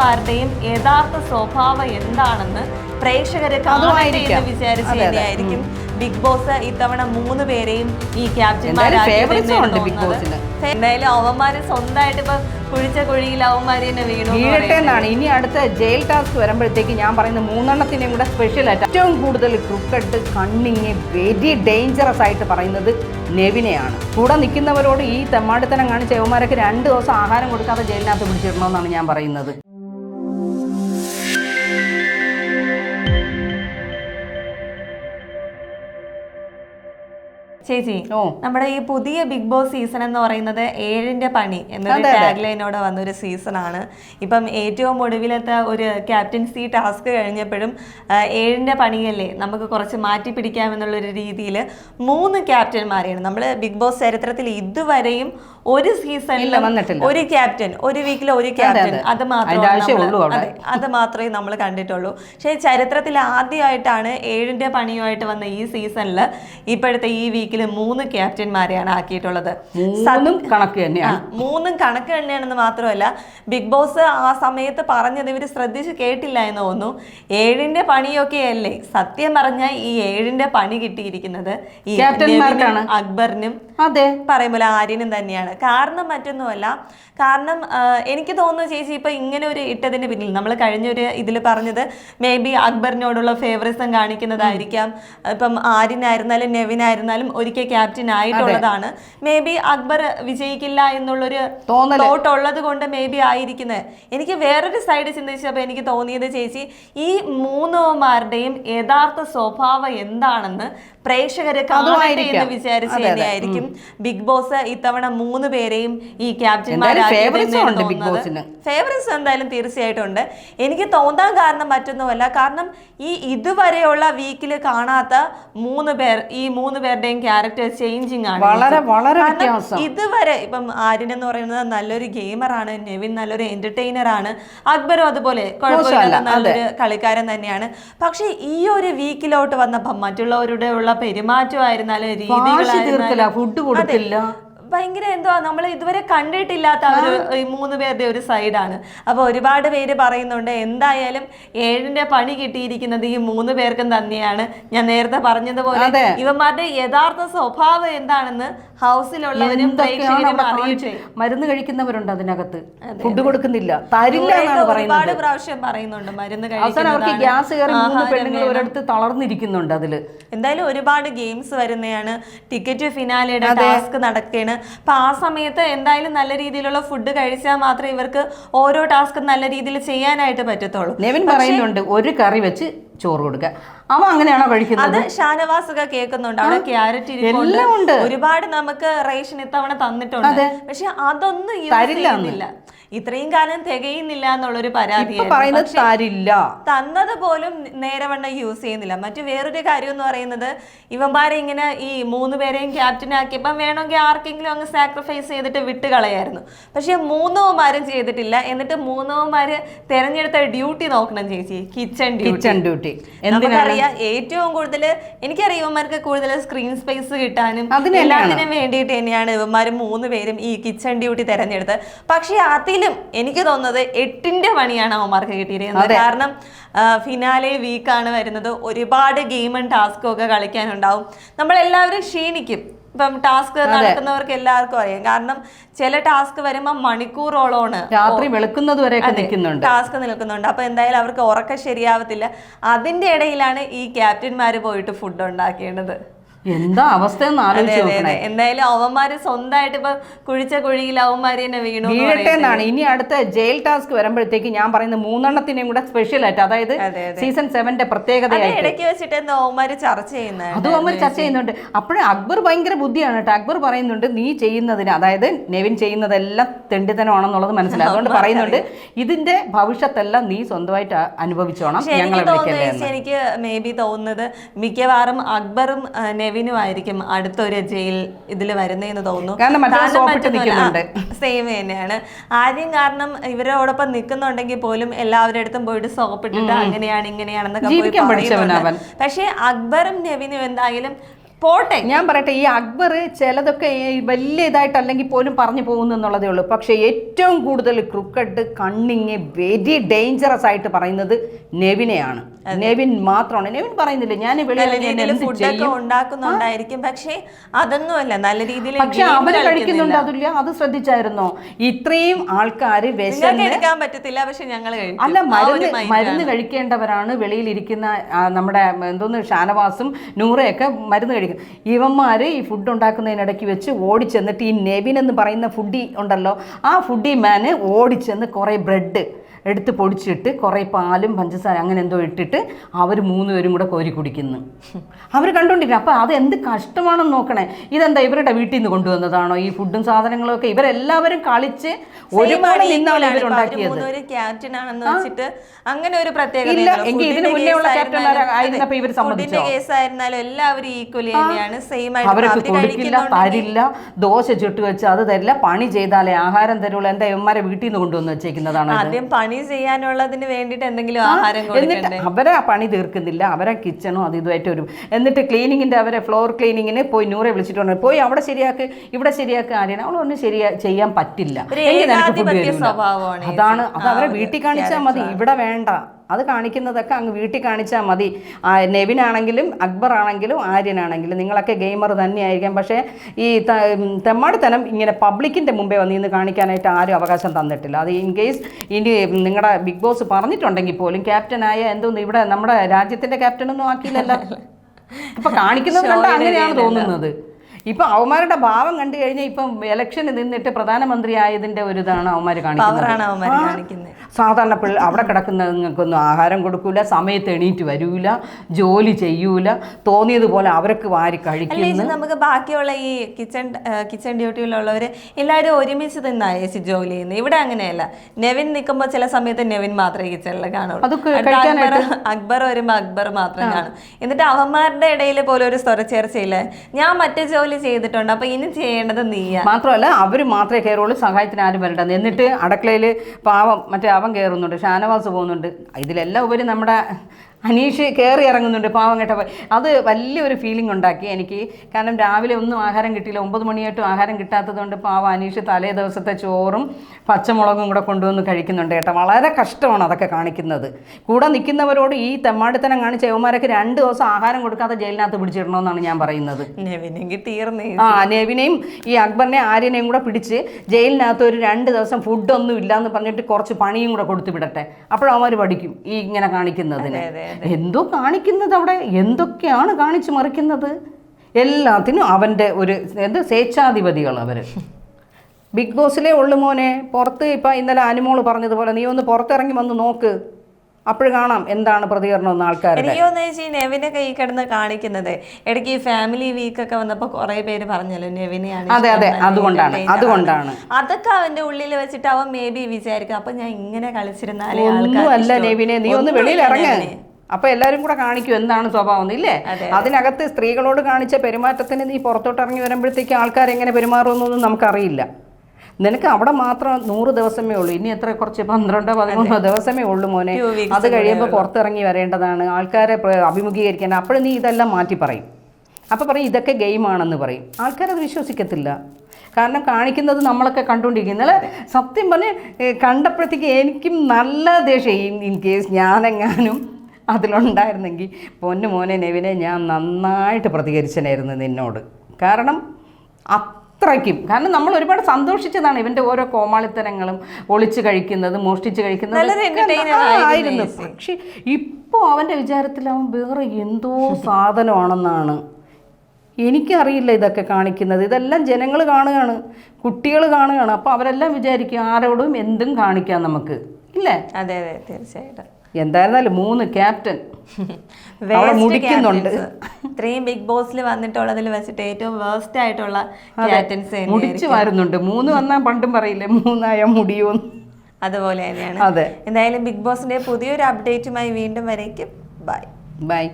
മൂന്നുമാരുടെയും യഥാർത്ഥ സ്വഭാവം എന്താണെന്ന് പ്രേക്ഷകരെ കാണട്ടെ. എന്ന് വിചാരിച്ച്. തന്നെയായിരിക്കും ബിഗ് ബോസ് ഇത്തവണ മൂന്ന് പേരെയും ഈ ക്യാപ്റ്റന്മാരായിട്ട്. എന്തായാലും അവന്മാര് സ്വന്തമായിട്ട് ഇപ്പൊ കുഴിച്ച കുഴിയിൽ അവന്മാര് തന്നെ വീണു വീഴട്ടെ എന്നാണ് ഇനി അടുത്ത ജയിൽ ടാസ്ക് വരുമ്പോഴത്തേക്ക് ഞാൻ പറയുന്ന മൂന്നെണ്ണത്തിനെയും കൂടെ സ്പെഷ്യൽ ആയിട്ട് ഏറ്റവും കൂടുതൽ ക്രിക്കറ്റ് കണ്ണിങ് വെരി ഡേഞ്ചറസ് ആയിട്ട് പറയുന്നത് നെവിനെയാണ് കൂടെ നിൽക്കുന്നവരോട് ഈ തെമ്മാടിത്തനം കാണിച്ച യവന്മാരൊക്കെ രണ്ട് ദിവസം ആഹാരം കൊടുക്കാതെ ജയിലിനകത്ത് പിടിച്ചിടണമെന്നാണ് ഞാൻ പറയുന്നത് ചേച്ചി നമ്മുടെ ഈ പുതിയ ബിഗ് ബോസ് സീസൺ എന്ന് പറയുന്നത് ഏഴിന്റെ പണി എന്നൊരു ടാഗ് ലൈനോട് വന്ന ഒരു വന്നൊരു സീസണാണ് ഇപ്പം ഏറ്റവും ഒടുവിലത്തെ ഒരു ക്യാപ്റ്റൻസി ടാസ്ക് കഴിഞ്ഞപ്പോഴും ഏഴിന്റെ പണിയല്ലേ നമുക്ക് കുറച്ച് മാറ്റി പിടിക്കാമെന്നുള്ളൊരു രീതിയിൽ മൂന്ന് ക്യാപ്റ്റന്മാരെയാണ് നമ്മൾ ബിഗ് ബോസ് ചരിത്രത്തിൽ ഇതുവരെയും ഒരു സീസണിൽ ഒരു ക്യാപ്റ്റൻ ഒരു വീക്കിൽ ഒരു ക്യാപ്റ്റൻ അതെ. മാത്രമേ. അതെ, മാത്രമേ നമ്മൾ കണ്ടിട്ടുള്ളൂ. പക്ഷേ ചരിത്രത്തിൽ ആദ്യമായിട്ടാണ് ഏഴിന്റെ പണിയുമായിട്ട് വന്ന ഈ സീസണിൽ ഇപ്പോഴത്തെ ഈ വീക്കിൽ മൂന്ന് ക്യാപ്റ്റന്മാരെയാണ് ആക്കിയിട്ടുള്ളത്. മൂന്നും കണക്ക് തന്നെയാണ്. മൂന്നും കണക്ക് തന്നെയാണെന്ന് മാത്രമല്ല ബിഗ് ബോസ് ആ സമയത്ത് പറഞ്ഞത് ഇവർ ശ്രദ്ധിച്ച് കേട്ടില്ല എന്ന് തോന്നുന്നു. ഏഴിന്റെ പണിയൊക്കെ അല്ലേ സത്യം പറഞ്ഞാൽ ഈ ഏഴിന്റെ പണി കിട്ടിയിരിക്കുന്നത് ഈ. അക്ബറിനും അതെ പറയുമ്പോൾ ആര്യനും തന്നെയാണ്. കാരണം മറ്റൊന്നുമല്ല കാരണം എനിക്ക് തോന്നുന്നു ചേച്ചി ഇപ്പൊ ഇങ്ങനെ ഒരു ഇട്ടതിന് പിന്നിൽ നമ്മൾ കഴിഞ്ഞൊരു ഇതിൽ പറഞ്ഞത് മേ ബി അക്ബറിനോടുള്ള ഫേവറിസം കാണിക്കുന്നതായിരിക്കാം. ഇപ്പം ആര്യനായിരുന്നാലും നെവിനായിരുന്നാലും ഒരിക്കൽ ക്യാപ്റ്റൻ ആയിട്ടുള്ളതാണ്. മേ ബി അക്ബർ വിജയിക്കില്ല എന്നുള്ളൊരു. തോട്ട് ഉള്ളത് കൊണ്ട് മേ ബി ആയിരിക്കുന്നത് എനിക്ക് വേറൊരു സൈഡ് ചിന്തിച്ചപ്പോൾ എനിക്ക് തോന്നിയത് ചേച്ചി ഈ മൂന്നുമാരുടെയും യഥാർത്ഥ സ്വഭാവം എന്താണെന്ന് പ്രേക്ഷകരെ കാണുന്നു എന്ന്. വിചാരിച്ച്. തന്നെയായിരിക്കും ബിഗ് ബോസ് ഇത്തവണ മൂന്ന് പേരെയും ഈ ബോസിന്. ഫേവറേറ്റ്സ് എന്തായാലും തീർച്ചയായിട്ടും ഉണ്ട് എനിക്ക് തോന്നാൻ കാരണം മറ്റൊന്നുമല്ല. കാരണം ഈ ഇതുവരെയുള്ള വീക്കിൽ കാണാത്ത മൂന്ന് പേർ ഈ മൂന്ന് പേരുടെയും ക്യാരക്ടർ ചേഞ്ചിങ് ആണ്. വളരെ, വളരെ. ഇതുവരെ ഇപ്പം ആര്യൻ എന്ന് പറയുന്നത് നല്ലൊരു ഗെയിമറാണ് നെവിൻ നല്ലൊരു എന്റർടൈനർ ആണ് അക്ബറും അതുപോലെ കുഴപ്പമില്ല നല്ലൊരു കളിക്കാരൻ തന്നെയാണ്. പക്ഷെ ഈ ഒരു വീക്കിലോട്ട് വന്നപ്പം മറ്റുള്ളവരുടെ ഉള്ള പെരുമാറ്റമായിരുന്നാലും രീതികളായിരുന്നാലും കൊടുക്കില്ല ഭയങ്കര എന്തോ നമ്മൾ ഇതുവരെ കണ്ടിട്ടില്ലാത്ത ഒരു മൂന്ന് പേരുടെ ഒരു സൈഡാണ്. അപ്പൊ ഒരുപാട് പേര് പറയുന്നുണ്ട് എന്തായാലും ഏഴിന്റെ പണി കിട്ടിയിരിക്കുന്നത് ഈ മൂന്ന് പേർക്കും തന്നെയാണ്. ഞാൻ നേരത്തെ പറഞ്ഞതുപോലെ. ഇവന്മാരുടെ യഥാർത്ഥ സ്വഭാവം എന്താണെന്ന് ഹൗസിലുള്ളവരും മരുന്ന് കഴിക്കുന്നവരുണ്ട് അതിനകത്ത്. ഫുഡ് കൊടുക്കുന്നില്ല. തരില്ല ഒരുപാട് പ്രാവശ്യം പറയുന്നുണ്ട് മരുന്ന് അവസാനം അവർക്ക് ഗ്യാസ് കയറി മൂന്ന് പെണ്ണുങ്ങൾ. ഒരിടത്ത് തളർന്നിരിക്കുന്നുണ്ട് അതിൽ. എന്തായാലും ഒരുപാട് ഗെയിംസ് വരുന്നതാണ്. ടിക്കറ്റ് ഫിനാലയുടെ ടാസ്ക് നടക്കുകയാണ് അപ്പൊ ആ സമയത്ത് എന്തായാലും നല്ല രീതിയിലുള്ള ഫുഡ് കഴിച്ചാൽ മാത്രമേ ഇവർക്ക് ഓരോ ടാസ്ക് നല്ല രീതിയിൽ ചെയ്യാനായിട്ട് പറ്റത്തുള്ളൂ. നെവിൻ പറയുന്നുണ്ട് ഒരു കറി വെച്ച് ചോറ് കൊടുക്കുക അവ അങ്ങനെയാണോ കഴിക്കുന്നത്? അത് ഷാനവാസൊക്കെ കേൾക്കുന്നുണ്ട്. അവിടെ ക്യാരറ്റ്. ഒരുപാട് നമുക്ക് റേഷൻ ഇത്തവണ തന്നിട്ടുണ്ട്. പക്ഷെ അതൊന്നും തരില്ല ഇത്രയും കാലം തികയുന്നില്ല എന്നുള്ളൊരു പരാതി പറയുന്നത് തരില്ല. തന്നത് പോലും നേരവണ്ണം യൂസ് ചെയ്യുന്നില്ല. മറ്റു വേറൊരു കാര്യം എന്ന് പറയുന്നത് ഇവന്മാരെ ഇങ്ങനെ ഈ മൂന്ന് പേരെയും ക്യാപ്റ്റൻ ആക്കിയപ്പം വേണമെങ്കിൽ ആർക്കെങ്കിലും അങ്ങ് സാക്രിഫൈസ് ചെയ്തിട്ട് വിട്ട് കളയായിരുന്നു. പക്ഷെ മൂന്നവന്മാരും ചെയ്തിട്ടില്ല. എന്നിട്ട് മൂന്നവന്മാര് തെരഞ്ഞെടുത്ത ഡ്യൂട്ടി നോക്കണം ചേച്ചി. കിച്ചൺ കിച്ചൺ ഡ്യൂട്ടി എന്തിനറിയാം നമുക്കറിയാം ഏറ്റവും കൂടുതൽ എനിക്കറിയാം ഇവന്മാർക്ക് കൂടുതൽ സ്ക്രീൻ സ്പേസ് കിട്ടാനും എല്ലാത്തിനും വേണ്ടിയിട്ട് തന്നെയാണ് ഇവന്മാർ മൂന്ന് പേരും ഈ കിച്ചൺ ഡ്യൂട്ടി തെരഞ്ഞെടുത്തത്. പക്ഷെ അതിലും എനിക്ക് തോന്നുന്നത് എട്ടിന്റെ പണിയാണ് അവന്മാർക്ക് കിട്ടിയിരിക്കുന്നത്. കാരണം ഫിനാലെ വീക്കാണ് വരുന്നത്. ഒരുപാട് ഗെയിമും ടാസ്കും ഒക്കെ കളിക്കാനുണ്ടാവും. നമ്മളെല്ലാവരും ക്ഷീണിക്കും. ഇപ്പം ടാസ്ക് നടക്കുന്നവർക്ക് എല്ലാവർക്കും അറിയാം. കാരണം ചില ടാസ്ക് വരുമ്പോൾ മണിക്കൂറോളമാണ്. രാത്രി വെളുക്കുന്നത് വരെ നിൽക്കുന്നുണ്ട്. ടാസ്ക് നിൽക്കുന്നുണ്ട്. അപ്പൊ എന്തായാലും അവർക്ക് ഉറക്കം ശരിയാവത്തില്ല. അതിന്റെ ഇടയിലാണ് ഈ ക്യാപ്റ്റന്മാര് പോയിട്ട് ഫുഡ് ഉണ്ടാക്കേണ്ടത്. എന്താ അതെ എന്തായാലും അവന്മാര് സ്വന്തമായിട്ട് ഇപ്പൊ കുഴിച്ച കുഴിയിൽ അവന്മാര് തന്നെ വീണു വീഴട്ടെ എന്നാണ്. ഇനി അടുത്ത ജയിൽ ടാസ്ക് വരുമ്പോഴത്തേക്ക് ഞാൻ പറയുന്ന മൂന്നെണ്ണത്തിനെയും കൂടെ സ്പെഷ്യൽ ആയിട്ട് അതായത് സീസൺ സെവന്റെ പ്രത്യേകത ഇടയ്ക്ക് വെച്ചിട്ട് എന്താ അവന്മാര് ചർച്ച ചെയ്യുന്നത് അതും അവന്മാര് ചർച്ച ചെയ്യുന്നുണ്ട്. അപ്പോഴും അക്ബർ ഭയങ്കര ബുദ്ധിയാണ് കേട്ടോ. അക്ബർ പറയുന്നുണ്ട് നീ ചെയ്യുന്നതിന് അതായത് നെവിൻ ചെയ്യുന്നതെല്ലാം തെണ്ടിത്തനമാണെന്നുള്ളത് മനസ്സിലായി. അതുകൊണ്ട് പറയുന്നുണ്ട് ഇതിന്റെ ഭവിഷ്യത്തെല്ലാം നീ സ്വന്തമായിട്ട് അനുഭവിച്ചോണം. എനിക്ക് മേ ബി തോന്നുന്നത് മിക്കവാറും അക്ബറും നെവിനും ആയിരിക്കും അടുത്തൊരു ജയിൽ ഇതിൽ വരുന്നതെന്ന് തോന്നുന്നു. സെയിം തന്നെയാണ്. ആദ്യം കാരണം ഇവരോടൊപ്പം നിൽക്കുന്നുണ്ടെങ്കിൽ പോലും എല്ലാവരുടെ അടുത്തും പോയിട്ട് സോപ്പിട്ടിട്ട് അങ്ങനെയാണ് ഇങ്ങനെയാണെന്നൊക്കെ. പക്ഷേ അക്ബറും നെവിനും എന്തായാലും പോട്ടെ. ഞാൻ പറയട്ടെ ഈ അക്ബർ ചിലതൊക്കെ വലിയ വലിയ ഇതായിട്ടല്ലെങ്കിൽ പോലും പറഞ്ഞു പോകുന്നു എന്നുള്ളതേ ഉള്ളൂ. പക്ഷേ ഏറ്റവും കൂടുതൽ ക്രിക്കറ്റ് കണ്ണിങ് വെരി ഡേഞ്ചറസ് ആയിട്ട് പറയുന്നത് നെവിനെയാണ്. നെവിൻ മാത്രമാണ്. നെവിൻ പറയുന്നില്ല ഞാൻ വെളിയിൽ ഉണ്ടാക്കുന്നുണ്ടായിരിക്കും. പക്ഷേ അതൊന്നുമല്ല നല്ല രീതിയിൽ പക്ഷെ കഴിക്കുന്നുണ്ട് അതില്ല അത് ശ്രദ്ധിച്ചായിരുന്നോ? ഇത്രയും ആൾക്കാർ പറ്റത്തില്ല പക്ഷെ ഞങ്ങൾ അല്ല മരുന്ന് മരുന്ന് കഴിക്കേണ്ടവരാണ് വെളിയിലിരിക്കുന്ന ഇരിക്കുന്ന നമ്മുടെ എന്തോന്ന് ഷാനവാസും നൂറയൊക്കെ മരുന്ന് കഴിക്കും ഇവന്മാർ ഈ ഫുഡ് ഉണ്ടാക്കുന്നതിനിടയ്ക്ക് വെച്ച് ഓടിച്ചെന്നിട്ട് ഈ നെവിൻ എന്ന് പറയുന്ന ഫുഡി ഉണ്ടല്ലോ ആ ഫുഡി മാന് ഓടിച്ചെന്ന് കുറേ ബ്രെഡ് എടുത്ത് പൊടിച്ചിട്ട് കുറേ പാലും പഞ്ചസാര അങ്ങനെ എന്തോ ഇട്ടിട്ട് അവർ മൂന്ന് പേരും കൂടെ കോരി കുടിക്കുന്നു. അവർ കണ്ടുകൊണ്ടിരിക്കും അപ്പോൾ അത് എന്ത് കഷ്ടമാണെന്ന് നോക്കണേ. ഇതെന്താ ഇവരുടെ വീട്ടിൽ നിന്ന് കൊണ്ടുവന്നതാണോ? ഈ ഫുഡും സാധനങ്ങളും ഒക്കെ ഇവരെല്ലാവരും കളിച്ച് ഒരുപാട് നിന്നാണ് ഇവരുണ്ടാക്കിയത് അങ്ങനെ ഒരു പ്രത്യേകത എല്ലാവരും ഈക്വലി തന്നെയാണ്. സെയിം ആയിട്ട് അവർക്ക് കൊടുക്കില്ല തരില്ല ദോശ ചുട്ടു വെച്ച് അത് തരില്ല പണി ചെയ്താലേ ആഹാരം തരുള്ളൂ. എന്താ ഇവന്മാരെ വീട്ടിൽ നിന്ന് കൊണ്ടുവന്ന് വെച്ചേക്കുന്നതാണ് ആദ്യം പണി ചെയ്യാനുള്ളതിന് വേണ്ടിയിട്ട് എന്തെങ്കിലും ആഹാരം എന്നിട്ട് അവരെ പണി തീർക്കുന്നില്ല. അവരെ കിച്ചണോ അത് ഇതുമായിട്ട് വരും എന്നിട്ട് ക്ലീനിങ്ങിന്റെ അവരെ ഫ്ലോർ ക്ലീനിങ്ങിന് പോയി നൂറെ വിളിച്ചിട്ടുണ്ട്. പോയി അവിടെ ശരിയാക്ക് ഇവിടെ ശരിയാക്ക് ആരെയാണ്? അവളൊന്നും ശരിയാ ചെയ്യാൻ പറ്റില്ല. അതാണ് അത് അവരെ വീട്ടിൽ കാണിച്ചാൽ മതി. ഇവിടെ വേണ്ട. അത് കാണിക്കുന്നതൊക്കെ അങ്ങ് വീട്ടിൽ കാണിച്ചാൽ മതി. നെവിനാണെങ്കിലും അക്ബർ ആണെങ്കിലും ആര്യനാണെങ്കിലും നിങ്ങളൊക്കെ ഗെയിമർ തന്നെയായിരിക്കാം. പക്ഷേ ഈ തെമ്മാടിത്തനം ഇങ്ങനെ പബ്ലിക്കിന്റെ മുമ്പേ വന്ന് ഇന്ന് കാണിക്കാനായിട്ട് ആരും അവകാശം തന്നിട്ടില്ല. അത് ഇൻ കേസ് ഇനി നിങ്ങളുടെ ബിഗ് ബോസ് പറഞ്ഞിട്ടുണ്ടെങ്കിൽ പോലും ക്യാപ്റ്റനായ എന്തോന്ന് ഇവിടെ നമ്മുടെ രാജ്യത്തിന്റെ ക്യാപ്റ്റനൊന്നും ആക്കിയില്ലല്ലോ. അപ്പം കാണിക്കുന്നത് അങ്ങനെയാണ് തോന്നുന്നത്. ഇപ്പൊ അവന്മാരുടെ ഭാവം കണ്ടു കഴിഞ്ഞാൽ ഇപ്പം ഇലക്ഷന് നിന്നിട്ട് പ്രധാനമന്ത്രി ആയതിന്റെ ഒരു ഇതാണ് അവന്മാർ കാണിക്കുന്നത്. പവറാണ് അവന്മാര് കാണിക്കുന്നത്. സാധാരണ പിള്ളേർ അവിടെ കിടക്കുന്നവർക്കൊന്നും ആഹാരം കൊടുക്കൂല സമയത്ത് എണീറ്റ് വരൂല ജോലി ചെയ്യൂല തോന്നിയതുപോലെ അവർക്ക് വാരി ചേച്ചി നമുക്ക് ബാക്കിയുള്ള ഈ കിച്ചൺ കിച്ചൺ ഡ്യൂട്ടിയിലുള്ളവര് എല്ലാവരും ഒരുമിച്ച് നിന്നാ ചേച്ചി ജോലി ചെയ്യുന്നത്. ഇവിടെ അങ്ങനെയല്ല. നെവിൻ നിൽക്കുമ്പോൾ ചില സമയത്ത് നെവിൻ മാത്രമേ കിച്ചണിൽ കാണുള്ളൂ. അക്ബർ വരുമ്പോൾ അക്ബർ മാത്രം കാണും. എന്നിട്ട് അവന്മാരുടെ ഇടയിൽ പോലും ഒരു സ്വരച്ചേർച്ചയില്ല ഞാൻ മറ്റേ ജോലി ചെയ്തിട്ടുണ്ട്. അപ്പൊ ഇനി ചെയ്യേണ്ടത് നീയാ. മാത്രമല്ല അവർ മാത്രമേ കയറുള്ളൂ സഹായത്തിന് ആരും വരണ്ടെന്ന് എന്നിട്ട് അടക്കളയിൽ പാവം മറ്റേ അവൻ കയറുന്നുണ്ട് ഷാനവാസ് പോകുന്നുണ്ട്. ഇതിലെല്ലാം ഉപരി നമ്മുടെ അനീഷ് കയറി ഇറങ്ങുന്നുണ്ട് പാവം കേട്ടപ്പോൾ അത് വലിയൊരു ഫീലിംഗ് ഉണ്ടാക്കി എനിക്ക്. കാരണം രാവിലെ ഒന്നും ആഹാരം കിട്ടിയില്ല. ഒമ്പത് മണിയായിട്ടും ആഹാരം കിട്ടാത്തത് കൊണ്ട് പാവം അനീഷ് തലേ ദിവസത്തെ ചോറും പച്ചമുളകും കൂടെ കൊണ്ടുവന്ന് കഴിക്കുന്നുണ്ട് കേട്ടോ. വളരെ കഷ്ടമാണ് അതൊക്കെ കാണിക്കുന്നത്. കൂടെ നിൽക്കുന്നവരോട് ഈ തെമ്മാടിത്തനം കാണിച്ച യവന്മാരൊക്കെ രണ്ട് ദിവസം ആഹാരം കൊടുക്കാതെ ജയിലിനകത്ത് പിടിച്ചിടണമെന്നാണ് ഞാൻ പറയുന്നത്. നെവിനെങ്കിൽ തീർന്നേ ആ നെവിനെയും ഈ അക്ബറിനെ ആര്യനെയും കൂടെ പിടിച്ച് ജയിലിനകത്ത് ഒരു രണ്ട് ദിവസം ഫുഡൊന്നും ഇല്ലാന്ന് പറഞ്ഞിട്ട് കുറച്ച് പണിയും കൂടെ കൊടുത്തു വിടട്ടെ. അപ്പോഴവന്മാർ പഠിക്കും ഈ ഇങ്ങനെ കാണിക്കുന്നതിന്. എന്തോ കാണിക്കുന്നത് അവിടെ? എന്തൊക്കെയാണ് കാണിച്ചു മറിക്കുന്നത്? എല്ലാത്തിനും അവന്റെ ഒരു എന്ത് സ്വേച്ഛാധിപതികൾ അവർ ബിഗ് ബോസിലേ ഉള്ളു മോനെ. പുറത്ത് ഇപ്പം ഇന്നലെ അനുമോൾ പറഞ്ഞതുപോലെ നീ ഒന്ന് പുറത്തിറങ്ങി വന്ന് നോക്ക്. അപ്പോൾ കാണാം എന്താണ് പ്രതികരണം എന്ന് ആൾക്കാർ എനിക്ക് തോന്നുന്നു ചേച്ചി നെവിനെ കൈ കിടന്ന് കാണിക്കുന്നത്. ഇടയ്ക്ക് ഈ ഫാമിലി വീക്ക് ഒക്കെ വന്നപ്പോൾ കുറെ പേര് പറഞ്ഞല്ലോ നെവിനെയാണ് അതെ, അതെ, അതുകൊണ്ടാണ്, അതുകൊണ്ടാണ്. അതൊക്കെ അവന്റെ ഉള്ളിൽ വെച്ചിട്ട് അവൻ മേ ബി വിചാരിക്കും. അപ്പൊ ഞാൻ ഇങ്ങനെ കളിച്ചിരുന്നാലേ ആൾക്കാർ നെവിനെ. നീ ഒന്ന് വെളിയിൽ ഇറങ്ങ്. നെവിനെ. അപ്പൊ എല്ലാരും കൂടെ കാണിക്കും എന്താണ് സ്വഭാവം ഇല്ലേ? അതിനകത്ത് സ്ത്രീകളോട് കാണിച്ച പെരുമാറ്റത്തിന് നീ പുറത്തോട്ട് ഇറങ്ങി വരുമ്പോഴത്തേക്ക് ആൾക്കാർ എങ്ങനെ പെരുമാറുമെന്നൊന്നും നമുക്കറിയില്ല. നിനക്ക് അവിടെ മാത്രം നൂറ് ദിവസമേ ഉള്ളൂ. ഇനി എത്ര കുറച്ച് പന്ത്രണ്ടോ പതിമൂന്നോ ദിവസമേ ഉള്ളൂ മോനെ. അത് കഴിയുമ്പോൾ പുറത്തിറങ്ങി വരേണ്ടതാണ്. ആൾക്കാരെ അഭിമുഖീകരിക്കണം അഭിമുഖീകരിക്കാൻ അപ്പോഴും നീ ഇതെല്ലാം മാറ്റി പറയും. അപ്പോൾ പറയും ഇതൊക്കെ ഗെയിമാണെന്ന് പറയും. ആൾക്കാരത് വിശ്വസിക്കത്തില്ല. കാരണം കാണിക്കുന്നത് നമ്മളൊക്കെ കണ്ടുകൊണ്ടിരിക്കും ഇന്നലെ സത്യം പറഞ്ഞ് കണ്ടപ്പോഴത്തേക്ക് എനിക്കും നല്ല ദേഷ്യം ഇൻ കേസ് ഞാനെങ്ങാനും അതിലുണ്ടായിരുന്നെങ്കിൽ പൊന്നു മോനെ നെവിനെ ഞാൻ നന്നായിട്ട് പ്രതികരിച്ചനായിരുന്നു നിന്നോട്. കാരണം അത്രയ്ക്കും. കാരണം നമ്മൾ ഒരുപാട് സന്തോഷിച്ചതാണ് ഇവന്റെ ഓരോ കോമാളിത്തരങ്ങളും ഒളിച്ച് കഴിക്കുന്നത് മോഷ്ടിച്ച് കഴിക്കുന്നത് ആയിരുന്നു. പക്ഷെ ഇപ്പോൾ അവന്റെ വിചാരത്തിൽ അവൻ വേറെ എന്തോ സാധനമാണെന്നാണ്. എനിക്കറിയില്ല ഇതൊക്കെ കാണിക്കുന്നത്. ഇതെല്ലാം ജനങ്ങൾ കാണുകയാണ് കുട്ടികൾ കാണുകയാണ്. അപ്പോൾ അവരെല്ലാം വിചാരിക്കും ആരോടും എന്തും കാണിക്കാം നമുക്ക്. ഇല്ലേ? അതെ അതെ തീർച്ചയായിട്ടും. എന്തായിരുന്നാലും മൂന്ന് ക്യാപ്റ്റൻ. മുടിക്കുന്നുണ്ട്. ഇത്രയും ബിഗ് ബോസിൽ വന്നിട്ടുള്ളതിൽ വെച്ചിട്ട് ഏറ്റവും വേസ്റ്റ് ആയിട്ടുള്ള ക്യാപ്റ്റൻസ് മുടിച്ചു വരുന്നുണ്ട്. മൂന്ന് വന്നാൽ പണ്ടും പറയില്ലേ മൂന്നായ മുടിയോന്ന് അതുപോലെ തന്നെയാണ്. അതെ. എന്തായാലും ബിഗ് ബോസിന്റെ പുതിയൊരു അപ്ഡേറ്റുമായി വീണ്ടും വരേക്കും. Bye bye